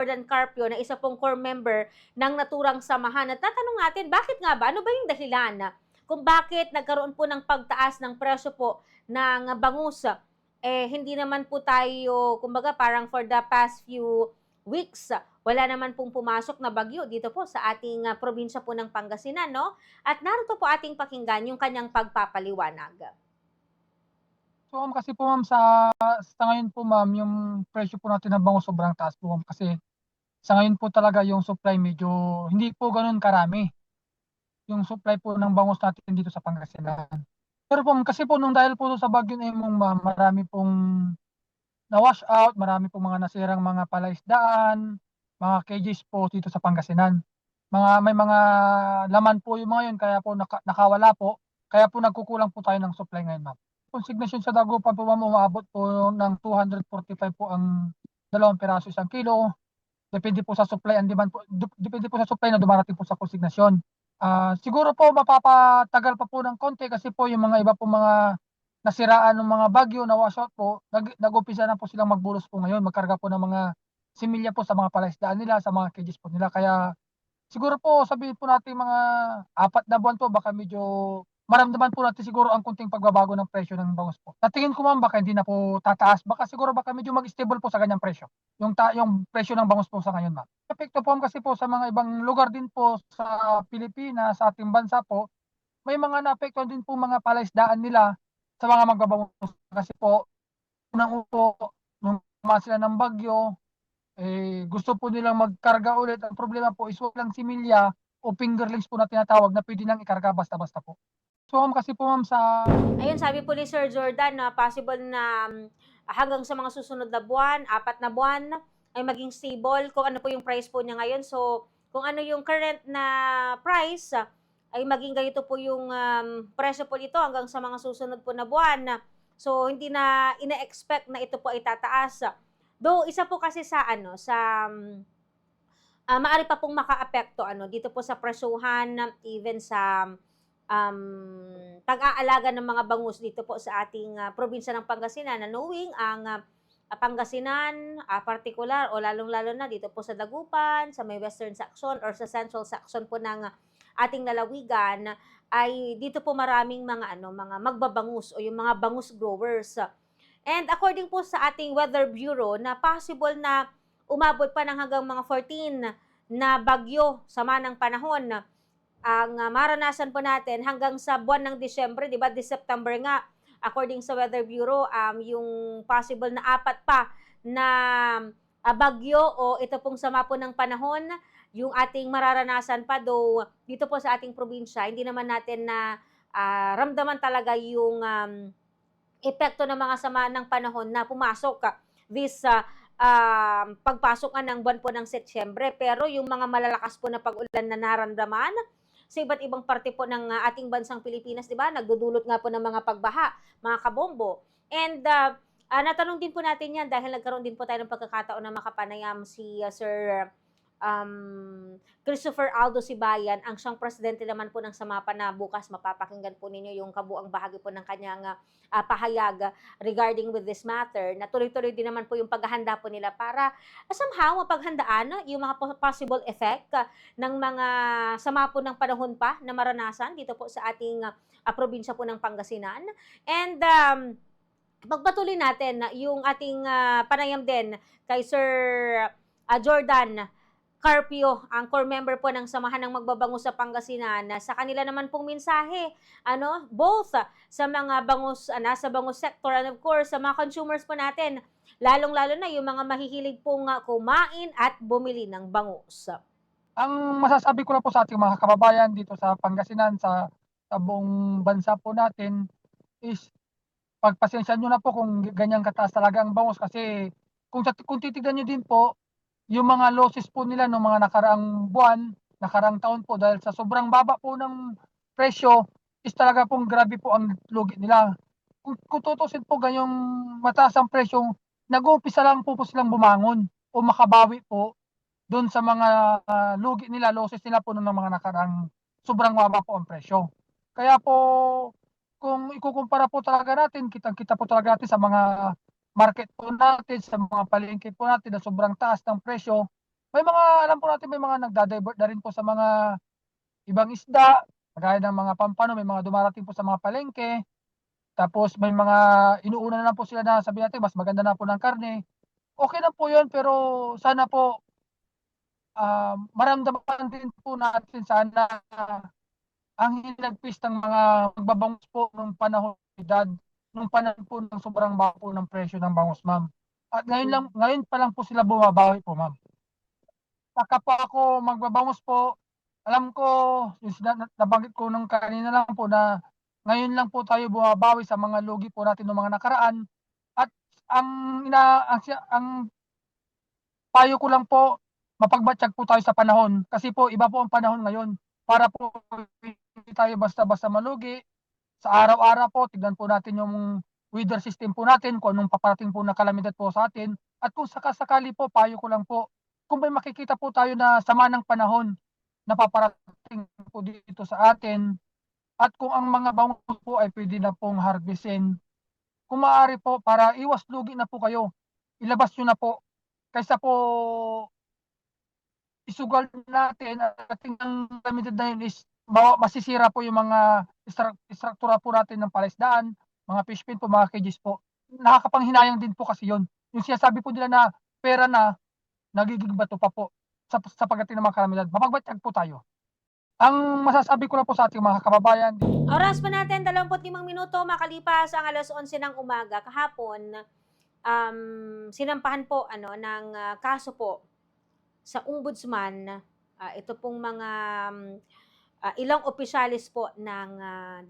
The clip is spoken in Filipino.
Jordan Carpio na isa pong core member ng naturang samahan. At tatanong natin, bakit nga ba? Ano ba yung dahilan kung bakit nagkaroon po ng pagtaas ng presyo po ng bangus? Eh, hindi naman po tayo, kumbaga parang for the past few weeks, wala naman pong pumasok na bagyo dito po sa ating ah, probinsya po ng Pangasinan, no? At narito po ating pakinggan yung kanyang pagpapaliwanag. So ma'am, kasi po ma'am sa sa ngayon po ma'am, yung presyo po natin ng bangus sobrang taas po ma'am kasi sa ngayon po talaga yung supply medyo hindi po gano'n karami. Yung supply po ng bangus natin dito sa Pangasinan. Pero po kasi po nung dahil po sa Bagyo Emong ma'am, marami pong na-wash out, marami pong mga nasirang mga palaisdaan, mga cages po dito sa Pangasinan. Mga may mga laman po yung mga yun kaya po naka, nakawala po. Kaya po nagkukulang po tayo ng supply ngayon ma'am consignation sa Dagupan po ma'am umabot po ng 245 po ang dalawang piraso isang kilo. Depende po sa supply and demand po. Depende po sa supply na dumarating po sa consignation. Ah, siguro po mapapatagal pa po ng konti kasi po yung mga iba po mga nasiraan ng mga bagyo na washout po, nag, nag-umpisa na po silang magbulos po ngayon, magkarga po ng mga similya po sa mga palaisdaan nila, sa mga cages po nila. Kaya siguro po sabihin po natin mga apat na buwan po baka medyo maramdaman po natin siguro ang kunting pagbabago ng presyo ng bangus po. Sa ko ma'am baka hindi na po tataas, baka siguro baka medyo mag-stable po sa ganyang presyo. Yung ta yung presyo ng bangus po sa ngayon ma'am. Epekto po kasi po sa mga ibang lugar din po sa Pilipinas, sa ating bansa po, may mga naapektuhan din po mga palaisdaan nila sa mga magbabangus kasi po unang po nung sila ng bagyo eh, gusto po nilang magkarga ulit. Ang problema po is walang similya o fingerlings po na tinatawag na pwede lang ikarga basta-basta po. So ma'am, kasi po ma'am sa Ayun, sabi po ni Sir Jordan na possible na um, hanggang sa mga susunod na buwan, apat na buwan, ay maging stable kung ano po yung price po niya ngayon. So, kung ano yung current na price, ay maging ganito po yung um, presyo po nito hanggang sa mga susunod po na buwan. So, hindi na ina-expect na ito po ay tataas. Though, isa po kasi sa ano, sa um, ah, maaari pa pong maka-apekto ano, dito po sa presyuhan, even sa um, pag-aalaga ng mga bangus dito po sa ating ah, probinsya ng Pangasinan na knowing ang ah, Pangasinan, ah, particular o lalong-lalo na dito po sa Dagupan, sa may western section or sa central section po ng ating lalawigan ay dito po maraming mga ano mga magbabangus o yung mga bangus growers. And according po sa ating Weather Bureau na possible na umabot pa ng hanggang mga 14 na bagyo sama ng panahon ang ah, maranasan po natin hanggang sa buwan ng Disyembre, 'di ba? Di September nga according sa Weather Bureau, um, yung possible na apat pa na ah, bagyo o ito pong sama po ng panahon, yung ating mararanasan pa do dito po sa ating probinsya, hindi naman natin na ah, ramdaman talaga yung um, epekto ng mga sama ng panahon na pumasok ah, this ah, um, pagpasok ng buwan po ng Setyembre. Pero yung mga malalakas po na pag-ulan na naramdaman, sa iba't ibang parte po ng uh, ating bansang Pilipinas, di ba? Nagdudulot nga po ng mga pagbaha, mga kabombo. And uh, uh, natanong din po natin yan dahil nagkaroon din po tayo ng pagkakataon na makapanayam si uh, Sir um, Christopher Aldo Sibayan, ang siyang presidente naman po ng Samapa na bukas mapapakinggan po ninyo yung kabuang bahagi po ng kanyang uh, pahayag regarding with this matter na tuloy-tuloy din naman po yung paghahanda po nila para uh, somehow mapaghandaan yung mga po- possible effect uh, ng mga sama po ng panahon pa na maranasan dito po sa ating uh, probinsya po ng Pangasinan. And um, pagpatuloy natin na yung ating uh, panayam din kay Sir uh, Jordan Carpio, ang core member po ng Samahan ng Magbabango sa Pangasinan, na sa kanila naman pong mensahe, ano, both ah, sa mga bangus, uh, nasa bangus sector and of course sa mga consumers po natin, lalong-lalo na yung mga mahihilig pong ah, kumain at bumili ng bangus. ang masasabi ko lang po sa ating mga kababayan dito sa Pangasinan, sa, sa buong bansa po natin is pagpasensya nyo na po kung ganyang kataas talaga ang bangus kasi kung, kung titignan nyo din po, yung mga losses po nila ng mga nakaraang buwan, nakaraang taon po dahil sa sobrang baba po ng presyo is talaga pong grabe po ang lugi nila. Kung, kung tutusin po ganyang mataas ang presyo, nag-uumpisa lang po po silang bumangon o makabawi po doon sa mga ah, lugi nila, losses nila po ng mga nakaraang sobrang baba po ang presyo. Kaya po, kung ikukumpara po talaga natin, kitang-kita po talaga natin sa mga market po natin, sa mga palengke po natin na sobrang taas ng presyo, may mga alam po natin may mga nagda-divert na rin po sa mga ibang isda, kagaya ng mga pampano, may mga dumarating po sa mga palengke. Tapos may mga inuuna na lang po sila na sabihin natin mas maganda na po ng karne. Okay na po 'yun pero sana po ah, maramdaman din po natin sana ang hinagpis ng mga magbabangus po nung panahon ni Dad, nung panahon po ng sobrang baba po ng presyo ng bangus, ma'am. At ngayon lang ngayon pa lang po sila bumabawi po, ma'am. Saka po ako magbabangus po, alam ko yung nabanggit ko nung kanina lang po na ngayon lang po tayo bumabawi sa mga lugi po natin nung mga nakaraan. At ang ina ang ang payo ko lang po, mapagmatyag po tayo sa panahon. Kasi po iba po ang panahon ngayon para po hindi tayo basta-basta malugi. Sa araw-araw po, tignan po natin yung weather system po natin, kung anong paparating po na kalamidad po sa atin. At kung sakasakali po, payo ko lang po, kung may makikita po tayo na sama ng panahon na paparating po dito sa atin, at kung ang mga bangus po ay pwede na pong harvestin, kung maaari po, para iwas lugi na po kayo, ilabas nyo na po, kaysa po isugal natin at ating kalamidad na yun is masisira po yung mga istruktura po natin ng palaisdaan, mga fish pin po, mga cages po. Nakakapanghinayang din po kasi yun. Yung sinasabi po nila na pera na, nagiging bato pa po sa, sa pagdating ng mga kalamidad. Mapagbatyag po tayo. Ang masasabi ko lang po sa ating mga kababayan, Oras pa natin, 25 minuto makalipas ang alas 11 ng umaga. Kahapon, um, sinampahan po ano, ng ah, kaso po sa ombudsman. Ah, ito pong mga um, ah, ilang opisyalis po ng ah,